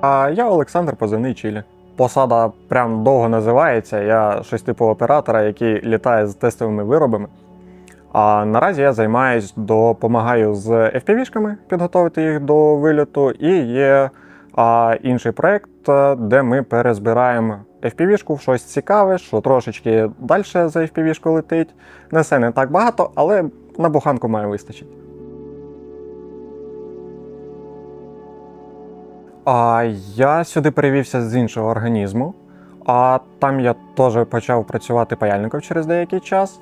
А я Олександр Позивний Чилі. Посада прям довго називається. Я щось типу оператора, який літає з тестовими виробами. А наразі я займаюсь, допомагаю з FPV-шками підготувати їх до вильоту. І є а, інший проект, е, де ми перезбираємо FPV-шку в щось цікаве, що трошечки далі за FPV-шку летить. Несе не так багато, але на буханку має вистачить. А я сюди перевівся з іншого організму, а там я теж почав працювати паяльником через деякий час.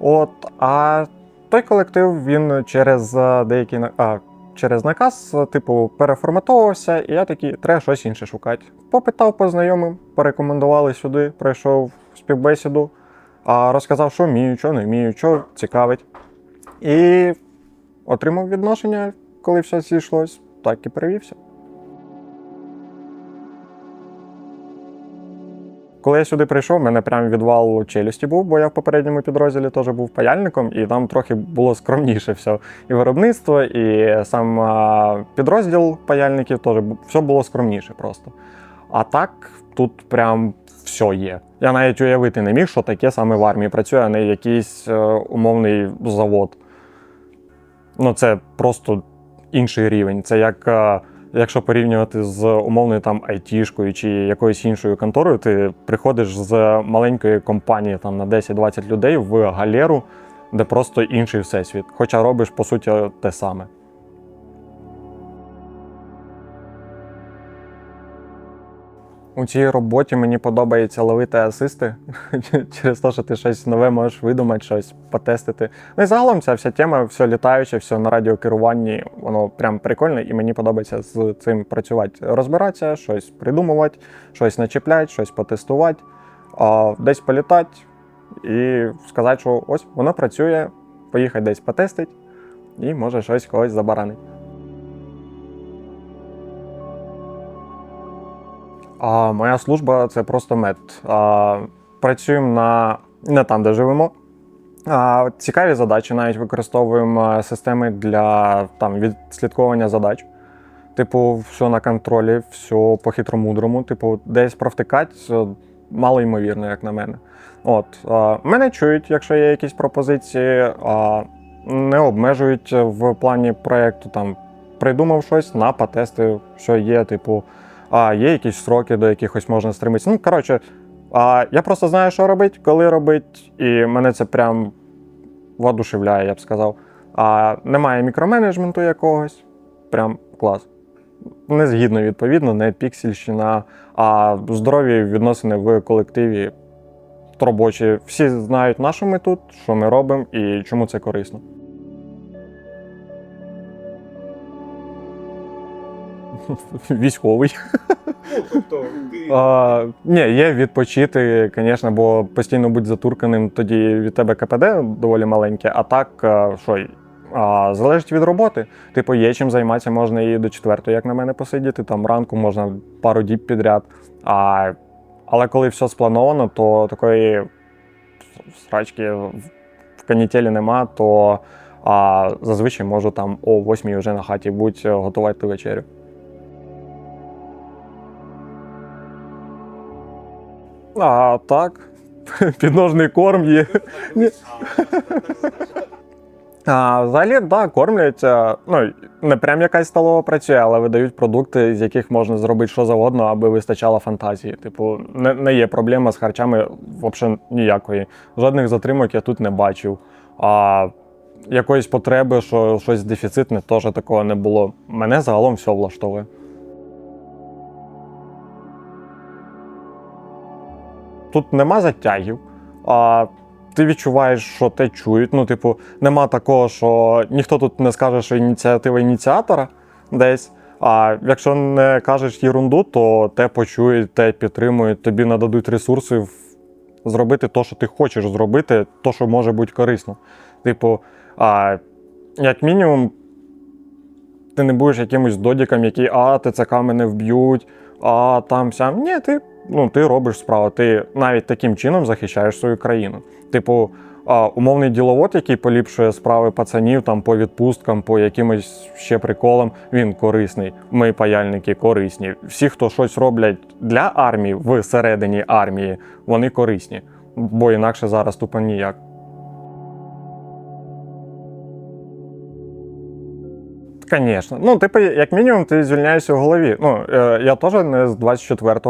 От, а той колектив він через е, деякий а, через наказ, е, типу, переформатовувався, і я такий, треба щось інше шукати. Попитав по знайомим, порекомендували сюди, пройшов співбесіду, а розказав, що вмію, що не вмію, що цікавить. І отримав відношення, коли все зійшлось, так і перевівся. Коли я сюди прийшов, мене прям відвал челюсті був, бо я в попередньому підрозділі теж був паяльником, і там трохи було скромніше все. І виробництво, і сам підрозділ паяльників теж все було скромніше просто. А так тут прям все є. Я навіть уявити не міг, що таке саме в армії працює, а не якийсь е, умовний завод. Ну, це просто інший рівень. Це як. Якщо порівнювати з умовною там айтішкою чи якоюсь іншою конторою, ти приходиш з маленької компанії там на 10-20 людей в галеру, де просто інший всесвіт. Хоча робиш по суті те саме. У цій роботі мені подобається ловити асисти через те, що ти щось нове можеш видумати, щось потестити. Ну і загалом ця вся тема, все літаюче, все на радіокеруванні, воно прям прикольне, і мені подобається з цим працювати. Розбиратися, щось придумувати, щось начіпляти, щось потестувати, а, десь політати і сказати, що ось воно працює, поїхати десь потестити, і може щось когось забаранить. А моя служба це просто мед. А, працюємо на не там, де живемо. А, цікаві задачі навіть використовуємо системи для там, відслідковування задач. Типу, все на контролі, все по-хитромудрому. Типу, десь провтикати це мало ймовірно, як на мене. От, а, мене чують, якщо є якісь пропозиції, а, не обмежують в плані проєкту. Там придумав щось на потести, що є, типу а є якісь сроки, до якихось можна стримитися. Ну, коротше, а, я просто знаю, що робити, коли робити, і мене це прям воодушевляє, я б сказав. А немає мікроменеджменту якогось. Прям клас. Не згідно, відповідно, не піксельщина, а здорові відносини в колективі робочі. Всі знають, на що ми тут, що ми робимо і чому це корисно. Військовий. Тобто ти А, ні, є відпочити, звісно, бо постійно бути затурканим, тоді від тебе КПД доволі маленьке, а так, що а, залежить від роботи. Типу, є чим займатися, можна і до четвертої, як на мене, посидіти, там ранку можна пару діб підряд. А, але коли все сплановано, то такої срачки в в канітелі нема, то а, зазвичай можу там о 8 вже на хаті бути, готувати вечерю. А так, підножний корм є. А, взагалі, да, кормлять. а, Ну, не прям якась столова працює, але видають продукти, з яких можна зробити що завгодно, аби вистачало фантазії. Типу, не, не є проблема з харчами взагалі ніякої. Жодних затримок я тут не бачив. А якоїсь потреби, що щось дефіцитне, теж такого не було. Мене загалом все влаштовує. Тут нема затягів, а ти відчуваєш, що те чують. Ну, типу, нема такого, що ніхто тут не скаже, що ініціатива ініціатора десь. А якщо не кажеш єрунду, то те почують, те підтримують, тобі нададуть ресурси зробити те, що ти хочеш зробити, то, що може бути корисно. Типу, а, як мінімум, ти не будеш якимось додіком, який, а, ТЦК мене вб'ють, а там сям. Ні, ти, ну, ти робиш справу. Ти навіть таким чином захищаєш свою країну. Типу, умовний діловод, який поліпшує справи пацанів там по відпусткам, по якимось ще приколам, він корисний. Ми паяльники корисні. Всі, хто щось роблять для армії всередині армії, вони корисні. Бо інакше зараз тупо ніяк. Звісно. Ну, типу, як мінімум, ти звільняєшся в голові. Ну, е, я теж не з 24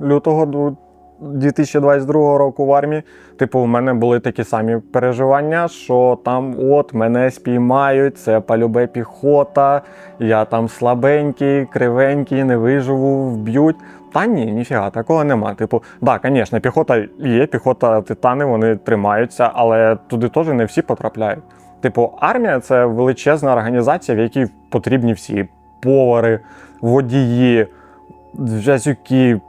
лютого 2022 року в армії. Типу, в мене були такі самі переживання, що там от мене спіймають, це полюбе піхота, я там слабенький, кривенький, не виживу, вб'ють. Та ні, ніфіга, такого нема. Типу, да, звісно, піхота є, піхота титани, вони тримаються, але туди теж не всі потрапляють. Типу, армія це величезна організація, в якій потрібні всі повари, водії, зв'язюки.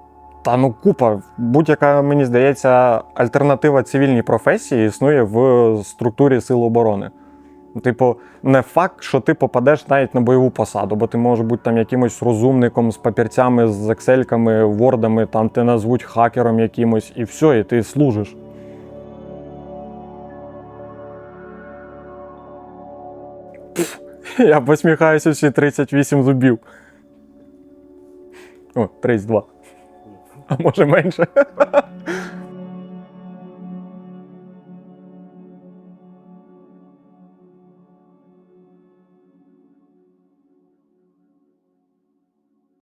Та ну купа. Будь-яка, мені здається, альтернатива цивільній професії існує в структурі сил оборони. Типу, не факт, що ти попадеш навіть на бойову посаду, бо ти можеш бути там якимось розумником з папірцями, з ексельками, вордами, там те назвуть хакером якимось, і все, і ти служиш. Я посміхаюся всі 38 зубів. О, 32. А може менше.